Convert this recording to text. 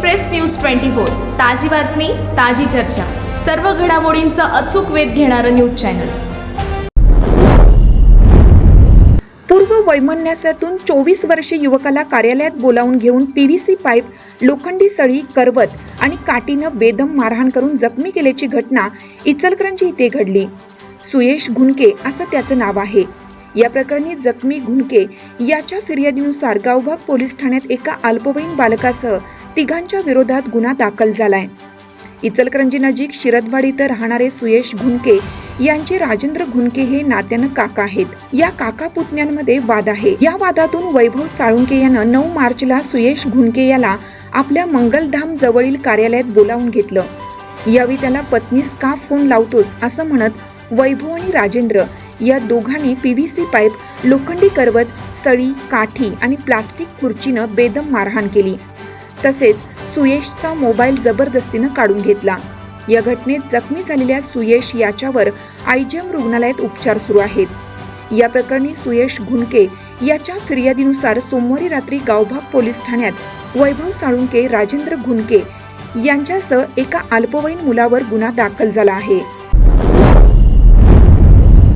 Express news twenty four ताजी बातमी ताजी चर्चा. सर्व घडामोडींचा अचूक वेध घेणारं न्यूज चॅनल. पूर्व वैमनस्यातून चोवीस वर्षे युवकाला कार्यालयात बोलावून घेऊन पी व्ही सी पाईप लोखंडी सळी करवत आणि काठीनं बेदम मारहाण करून जखमी केल्याची घटना इचलकरंजी इथे घडली. सुयेश घुनके असं त्याचं नाव आहे. या प्रकरणी जखमी घुनके याच्या फिर्यादीनुसार गावभाग पोलीस ठाण्यात एका अल्पवयीन बालकासह तिघांच्या विरोधात गुन्हा दाखल झालाय. इचलकरंजी नजीक शिरदवाड इथं राहणारे सुयश घुनके यांचे राजेंद्र घुनके हे नात्यानं काका आहेत. या काका पुतण्यांमध्ये वाद आहे. या वादातून वैभव साळुंके यानं नऊ मार्चला सुयश घुनके याला आपल्या मंगलधाम जवळील कार्यालयात बोलावून घेतलं. यावेळी त्याला पत्नीस का फोन लावतोस असं म्हणत वैभव आणि राजेंद्र या दोघांनी पीव्हीसी पाईप लोखंडी करवत सळी काठी आणि प्लास्टिक खुर्चीनं बेदम मारहाण केली. तसेच सुयेशचा मोबाईल जबरदस्तीनं काढून घेतला. या घटनेत जखमी झालेल्या सुयेश याच्यावर आयजीएम रुग्णालयात उपचार सुरू आहेत. या प्रकरणी सुयेश घुनके याच्या फिर्यादीनुसार सोमवारी रात्री गावभाग पोलीस ठाण्यात वैभव साळुंके राजेंद्र घुनके यांच्यासह एका अल्पवयीन मुलावर गुन्हा दाखल झाला आहे.